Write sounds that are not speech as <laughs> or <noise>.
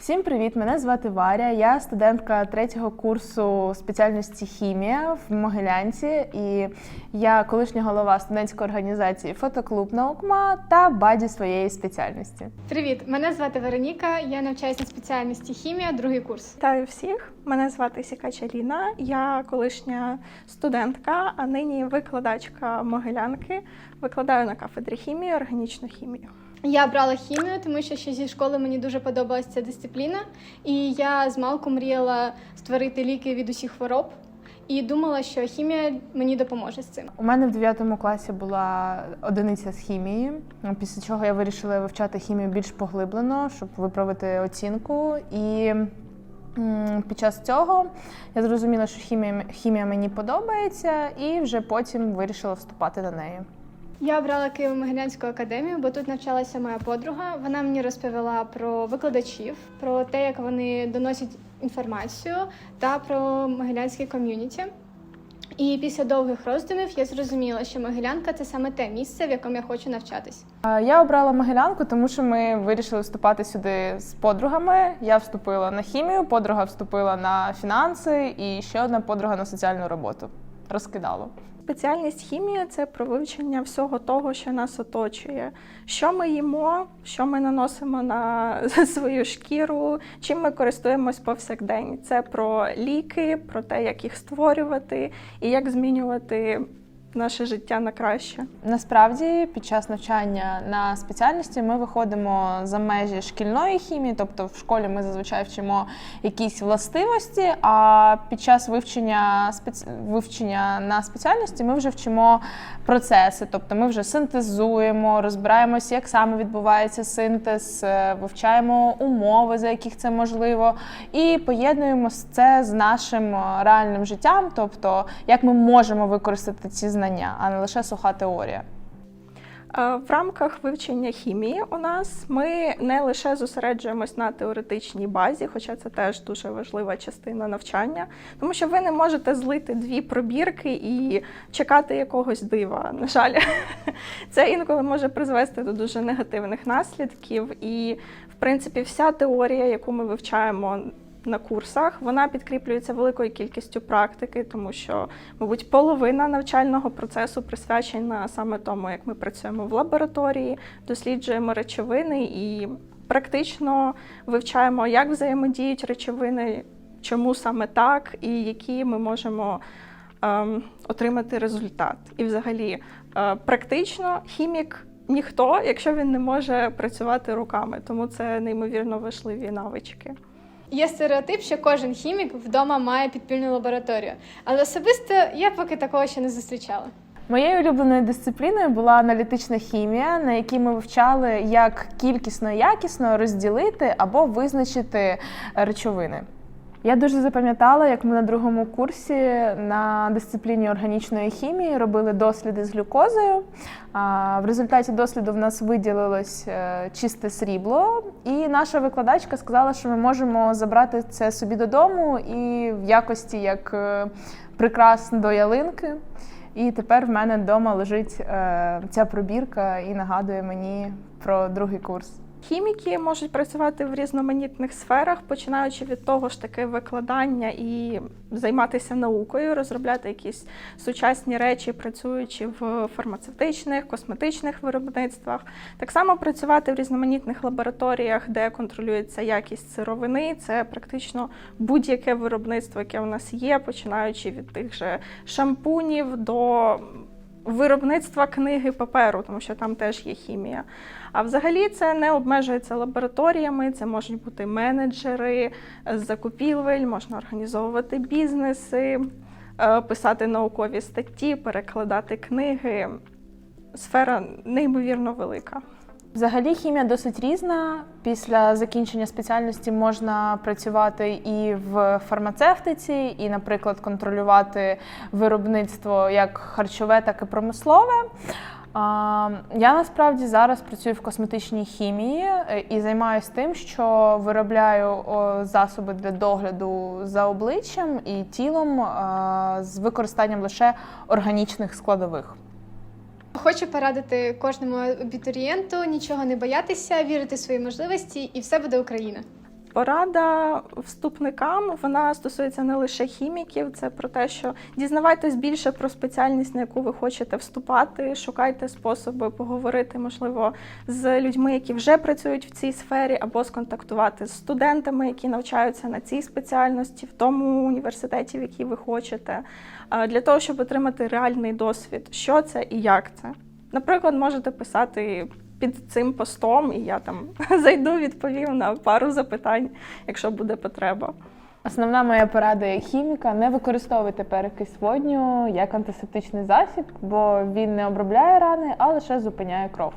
Всім привіт! Мене звати Варя. Я студентка третього курсу спеціальності хімія в Могилянці, і я колишня голова студентської організації Фотоклуб Наукма та баді своєї спеціальності. Привіт, мене звати Вероніка. Я навчаюся на спеціальності хімія, другий курс. Вітаю всіх! Мене звати Сікача Ліна. Я колишня студентка, а нині викладачка Могилянки. Викладаю на кафедрі хімії, органічну хімію. Я брала хімію, тому що ще зі школи мені дуже подобалася ця дисципліна, і я з малку мріяла створити ліки від усіх хвороб. І думала, що хімія мені допоможе з цим. У мене в 9 класі була одиниця з хімії, після чого я вирішила вивчати хімію більш поглиблено, щоб виправити оцінку. І під час цього я зрозуміла, що хімія, хімія мені подобається, і вже потім вирішила вступати на неї. Я обрала Києво-Могилянську академію, бо тут навчалася моя подруга. Вона мені розповіла про викладачів, про те, як вони доносять інформацію, та про могилянське ком'юніті. І після довгих роздумів я зрозуміла, що Могилянка це саме те місце, в якому я хочу навчатись. Я обрала Могилянку, тому що ми вирішили вступати сюди з подругами. Я вступила на хімію, подруга вступила на фінанси, і ще одна подруга на соціальну роботу. Розкидало. Спеціальність хімія це про вивчення всього того, що нас оточує. Що ми їмо, що ми наносимо на <laughs> свою шкіру, чим ми користуємось повсякдень. Це про ліки, про те, як їх створювати і як змінювати наше життя на краще. Насправді, під час навчання на спеціальності ми виходимо за межі шкільної хімії, тобто в школі ми зазвичай вчимо якісь властивості. А під час вивчення спец... вивчення на спеціальності ми вже вчимо процеси, тобто ми вже синтезуємо, розбираємося, як саме відбувається синтез, е, вивчаємо умови, за яких це можливо, і поєднуємо це з нашим е, реальним життям, тобто як ми можемо використати ці знання, а не лише суха теорія. Е, В рамках вивчення хімії у нас ми не лише зосереджуємось на теоретичній базі, хоча це теж дуже важлива частина навчання, тому що ви не можете злити дві пробірки і чекати якогось дива. На жаль, <laughs> це інколи може призвести до дуже негативних наслідків. І, в принципі, вся теорія, яку ми вивчаємо на курсах, вона підкріплюється великою кількістю практики, тому що, мабуть, половина навчального процесу присвячена саме тому, як ми працюємо в лабораторії, досліджуємо речовини і практично вивчаємо, як взаємодіють речовини, чому саме так, і які ми можемо ем, отримати результат. І, взагалі, е, практично хімік. Ніхто, якщо він не може працювати руками, тому це неймовірно важливі навички. Є стереотип, що кожен хімік вдома має підпільну лабораторію. Але особисто я поки такого ще не зустрічала. Моєю улюбленою дисципліною була аналітична хімія, на якій ми вивчали, як кількісно і якісно розділити або визначити речовини. Я дуже запам'ятала, як ми на другому курсі на дисципліні органічної хімії робили досліди з глюкозою. В результаті досліду в нас виділилось е, чисте срібло, і наша викладачка сказала, що ми можемо забрати це собі додому і в якості як е, прикрас до ялинки. І тепер в мене вдома лежить е, ця пробірка і нагадує мені про другий курс. Хіміки можуть працювати в різноманітних сферах, починаючи від того ж таки викладання і займатися наукою, розробляти якісь сучасні речі, працюючи в фармацевтичних, косметичних виробництвах. Так само працювати в різноманітних лабораторіях, де контролюється якість сировини. Це практично будь-яке виробництво, яке у нас є, починаючи від тих же шампунів до виробництва книги паперу, тому що там теж є хімія. А взагалі це не обмежується лабораторіями, це можуть бути менеджери з закупівель, можна організовувати бізнеси, е, писати наукові статті, перекладати книги. Сфера неймовірно велика. Взагалі хімія досить різна. Після закінчення спеціальності можна працювати і в фармацевтиці, і, наприклад, контролювати виробництво як харчове, так і промислове. Я насправді зараз працюю в косметичній хімії е, і займаюся тим, що виробляю засоби для догляду за обличчям і тілом з використанням лише органічних складових. Хочу порадити кожному абітурієнту нічого не боятися, вірити в свої можливості, і все буде Україна. Порада вступникам вона стосується не лише хіміків, це про те, що дізнавайтесь більше про спеціальність, на яку ви хочете вступати, шукайте способи поговорити, можливо, з людьми, які вже працюють в цій сфері, або сконтактувати з студентами, які навчаються на цій спеціальності, в тому університеті, в який ви хочете, для того, щоб отримати реальний досвід, що це і як це. Наприклад, можете писати під цим постом, і я там <laughs> зайду, відповім на пару запитань, якщо буде потреба. Основна моя порада як хіміка не використовуйте перекись водню як антисептичний засіб, бо він не обробляє рани, а лише зупиняє кров.